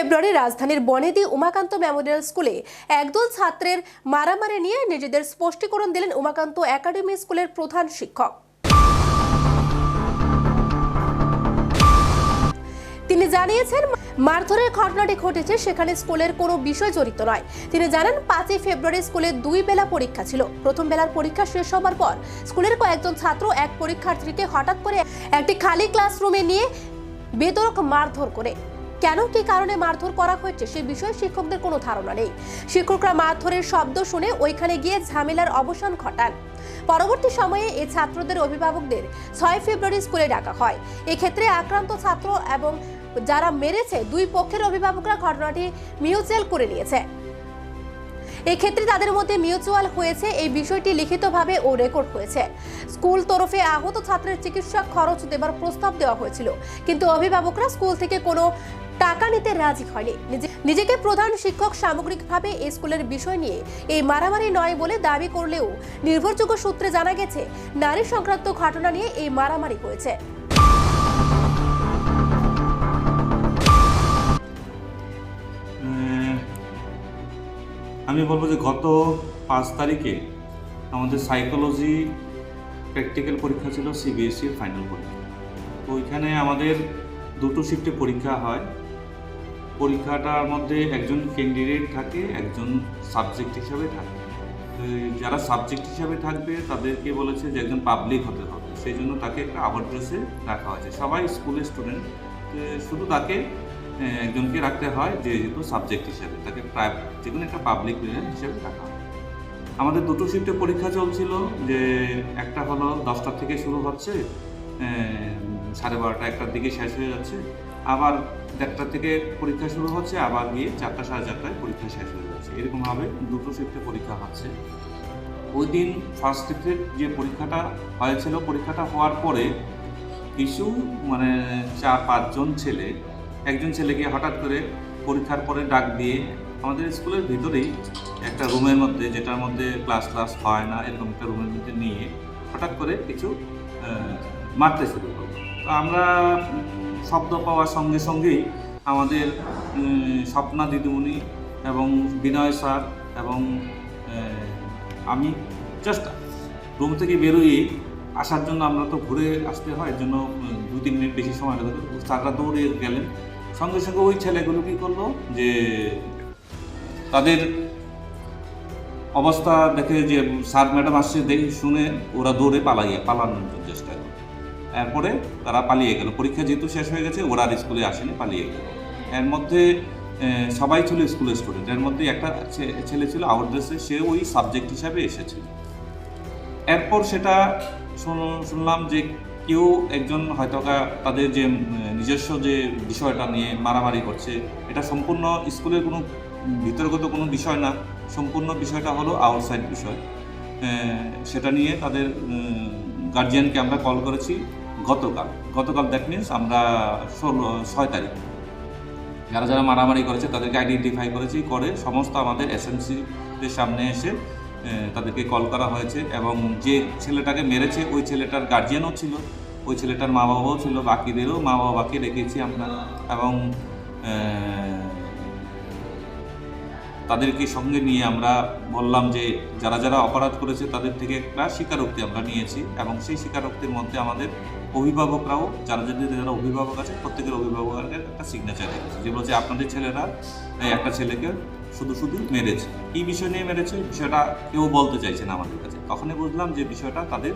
ফেব্রুয়ারি রাজধানীর বনেদি উমাকান্ত মেমোরিয়াল স্কুলে একদল ছাত্রের মারামারি নিয়ে নিজেদের স্পষ্টীকরণ দিলেন উমাকান্ত একাডেমি স্কুলের প্রধান শিক্ষক। তিনি জানিয়েছেন, মারধরের ঘটনাটি ঘটেছে সেখানে স্কুলের কোনো বিষয় জড়িত নয়। তিনি জানান, পাঁচই ফেব্রুয়ারি স্কুলে দুই বেলা পরীক্ষা ছিল। প্রথম বেলার পরীক্ষা শেষ হবার পর স্কুলের কয়েকজন ছাত্র এক পরীক্ষার্থীকে হঠাৎ করে একটি খালি ক্লাসরুমে নিয়ে বেদরক মারধর করে। কেন কি কারণে মারধর করা হয়েছে সে বিষয়ে শিক্ষকদের কোনো ধারণা নেই। শিক্ষকরা মারধরের শব্দ শুনে ওইখানে গিয়ে ঝামেলার অবসান ঘটান। পরবর্তী সময়ে এই ছাত্রদের অভিভাবকদের ছয় ফেব্রুয়ারি স্কুলে ডাকা হয়। এক্ষেত্রে আক্রান্ত ছাত্র এবং যারা মেরেছে দুই পক্ষের অভিভাবকরা ঘটনাটি মিউচুয়াল করে নিয়েছে। এক্ষেত্রে তাদের মধ্যে মিউচুয়াল হয়েছে। এই বিষয়টি লিখিতভাবে ও রেকর্ড হয়েছে। স্কুল তরফে আহত ছাত্রের চিকিৎসা খরচ দেবার প্রস্তাব দেওয়া হয়েছিল। কিন্তু অভিভাবকরা স্কুল থেকে কোনো টাকা নিতে রাজি হয়নি। নিজেকে প্রধান শিক্ষক সামগ্রিকভাবে এই স্কুলের বিষয় নিয়ে এই মারামারি নয় বলে দাবি করলেও নির্ভরযোগ্য সূত্রে জানা গেছে, নারী সংক্রান্ত ঘটনা নিয়ে এই মারামারি হয়েছে। আমি বলব যে গত পাঁচ তারিখে আমাদের সাইকোলজি প্র্যাকটিক্যাল পরীক্ষা ছিল সিবিএসসির ফাইনাল পরীক্ষা। তো ওইখানে আমাদের দুটো শিফটে পরীক্ষা হয়। পরীক্ষাটার মধ্যে একজন ক্যান্ডিডেট থাকে, একজন সাবজেক্ট হিসাবে থাকে। যারা সাবজেক্ট হিসাবে থাকবে, তাদেরকে বলেছে যে একজন পাবলিক হতে হবে। সেই জন্য তাকে একটা আবার ড্রেসে রাখা হয়েছে। সবাই স্কুলের স্টুডেন্ট শুধু তাকে একজনকে রাখতে হয় যেহেতু সাবজেক্ট হিসাবে, তাকে প্রায় যে কোনো একটা পাবলিক হিসেবে রাখা হয়। আমাদের দুটো শিফটে পরীক্ষা চলছিল, যে একটা হলো দশটার থেকে শুরু হচ্ছে সাড়ে বারোটা একটার দিকে শেষ হয়ে যাচ্ছে, আবার দেড়টার থেকে পরীক্ষা শুরু হচ্ছে, আবার গিয়ে চারটা সাড়ে চারটায় পরীক্ষা শেষ হয়ে যাচ্ছে। এরকমভাবে দুটো শিফটে পরীক্ষা হচ্ছে। ওই দিন ফার্স্ট শিফটের যে পরীক্ষাটা হয়েছিল, পরীক্ষাটা হওয়ার পরে কিছু মানে চার পাঁচজন ছেলে একজন ছেলেকে হঠাৎ করে পরীক্ষার পরে ডাক দিয়ে আমাদের স্কুলের ভিতরেই একটা রুমের মধ্যে, যেটার মধ্যে ক্লাস ক্লাস হয় না, এরকম একটা রুমের মধ্যে নিয়ে হঠাৎ করে কিছু মারতে শুরু করল। তো আমরা শব্দ পাওয়ার সঙ্গে সঙ্গেই আমাদের স্বপ্না দিদিমণি এবং বিনয় স্যার এবং আমি জাস্ট রুম থেকে বেরোই আসার জন্য আমরা তো ঘুরে আসতে হয় জন্য দুই তিন মিনিট বেশি সময় লাগল স্যাররা দৌড়ে গেলেন। সঙ্গে সঙ্গে ওই ছেলেগুলো কী করল যে, তাদের অবস্থা দেখে যে, স্যার, ম্যাডাম আসছে, দেখে শুনে ওরা দৌড়ে পালাইয়ে, পালানোর চেষ্টা করল এরপরে তারা পালিয়ে গেল। পরীক্ষা যেহেতু শেষ হয়ে গেছে, ওরা আর স্কুলে আসেনি, পালিয়ে গেল। এর মধ্যে সবাই ছিল স্কুলের স্টুডেন্ট। এর মধ্যে একটা ছেলে ছিল, আউট ড্রেসে, সে ওই সাবজেক্ট হিসাবে এসেছিল। এরপর সেটা শুনলাম যে কেউ একজন হয়তো তাদের যে নিজস্ব যে বিষয়টা নিয়ে মারামারি করছে, এটা সম্পূর্ণ স্কুলের কোনো ভিতরগত কোনো বিষয় না, সম্পূর্ণ বিষয়টা হলো আউটসাইড বিষয়। সেটা নিয়ে তাদের গার্জিয়ানকে আমরা কল করেছি গতকাল। গতকাল দ্যাট মিনস আমরা ষোলো, ছয় তারিখ। যারা যারা মারামারি করেছে তাদেরকে আইডেন্টিফাই করেছি, করে সমস্ত আমাদের এসএমসিদের সামনে এসে তাদেরকে কল করা হয়েছে এবং যে ছেলেটাকে মেরেছে, ওই ছেলেটার গার্জিয়ানও ছিল, ওই ছেলেটার মা বাবাও ছিল, বাকিদেরও মা বাবাকে রেখেছি আমরা এবং তাদেরকে সঙ্গে নিয়ে আমরা বললাম যে যারা যারা অপরাধ করেছে তাদের থেকে একটা স্বীকারোক্তি আমরা নিয়েছি এবং সেই স্বীকারোক্তির মধ্যে আমাদের অভিভাবকরাও, যারা যাদের যারা অভিভাবক আছে, প্রত্যেকের অভিভাবকের একটা সিগনেচার রেখেছে যে বলছে, আপনাদের ছেলেরা একটা ছেলেকে শুধু শুধু মেরেছে। কী বিষয় নিয়ে মেরেছে? বিষয়টা কেউ বলতে চাইছে না আমাদের কাছে। তখনই বুঝলাম যে বিষয়টা তাদের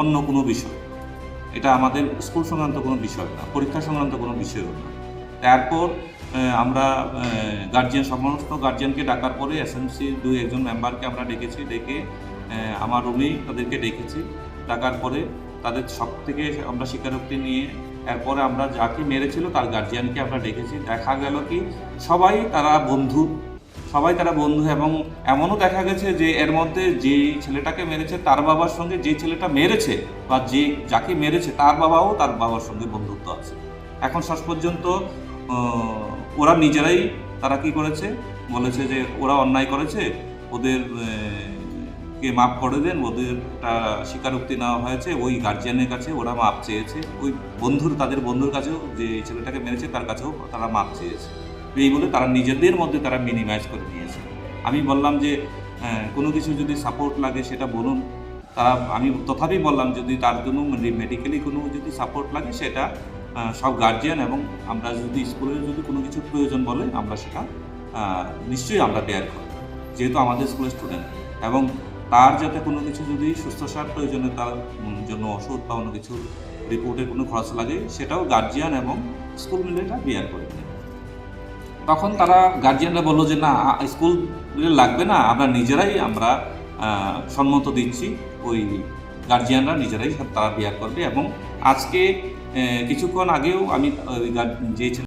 অন্য কোনো বিষয়। এটা আমাদের স্কুল সংক্রান্ত কোনো বিষয় না, পরীক্ষা সংক্রান্ত কোনো বিষয়ও না। তারপর আমরা গার্জিয়ান সমস্ত গার্জিয়ানকে ডাকার পরে এসএমসি দুই একজন মেম্বারকে আমরা ডেকেছি, ডেকে আমার রুমেই তাদেরকে ডেকেছি। ডাকার পরে তাদের সব থেকে আমরা স্বীকারোক্তি নিয়ে এরপরে আমরা যাকে মেরেছিল তার গার্জিয়ানকে আমরা ডেকেছি। দেখা গেল কি, সবাই তারা বন্ধু। সবাই তারা বন্ধু এবং এমনও দেখা গেছে যে এর মধ্যে যে ছেলেটাকে মেরেছে তার বাবার সঙ্গে যে ছেলেটা মেরেছে বা যে যাকে মেরেছে তার বাবাও তার বাবার সঙ্গে বন্ধুত্ব আছে। এখন শেষ পর্যন্ত ওরা নিজেরাই তারা কি করেছে? বলেছে যে ওরা অন্যায় করেছে, ওদের কে মাফ করে দেন ওদের একটা স্বীকারোক্তি নেওয়া হয়েছে, ওই গার্জিয়ানের কাছে ওরা মাপ চেয়েছে। ওই বন্ধুর, তাদের বন্ধুর কাছেও যে ছেলেটাকে মেরেছে, তার কাছেও তারা মাপ চেয়েছে। এই বলে তারা নিজেদের মধ্যে তারা মিনিমাইজ করে নিয়েছে আমি বললাম যে কোনো কিছু যদি সাপোর্ট লাগে সেটা বলুন। তারা, আমি তথাপি বললাম যদি তার জন্য মেডিকেলি কোনো যদি সাপোর্ট লাগে সেটা সব গার্জিয়ান এবং আমরা যদি স্কুলের যদি কোনো কিছু প্রয়োজন বলে, আমরা সেটা নিশ্চয়ই আমরা বেয়ার করি যেহেতু আমাদের স্কুলের স্টুডেন্ট এবং তার যাতে কোনো কিছু যদি সুস্থ সার প্রয়োজনে তার জন্য ওষুধ বা অন্য কিছু রিপোর্টে কোনো খরচ লাগে, সেটাও গার্জিয়ান এবং স্কুল মিলে এটা বেয়ার করে তখন তারা গার্জিয়ানরা বলল যে, না স্কুল লাগবে না, আমরা নিজেরাই আমরা সম্মত দিচ্ছি। ওই গার্জিয়ানরা নিজেরাই তারা বিয়ার করবে এবং আজকে কিছুক্ষণ আগেও আমি যে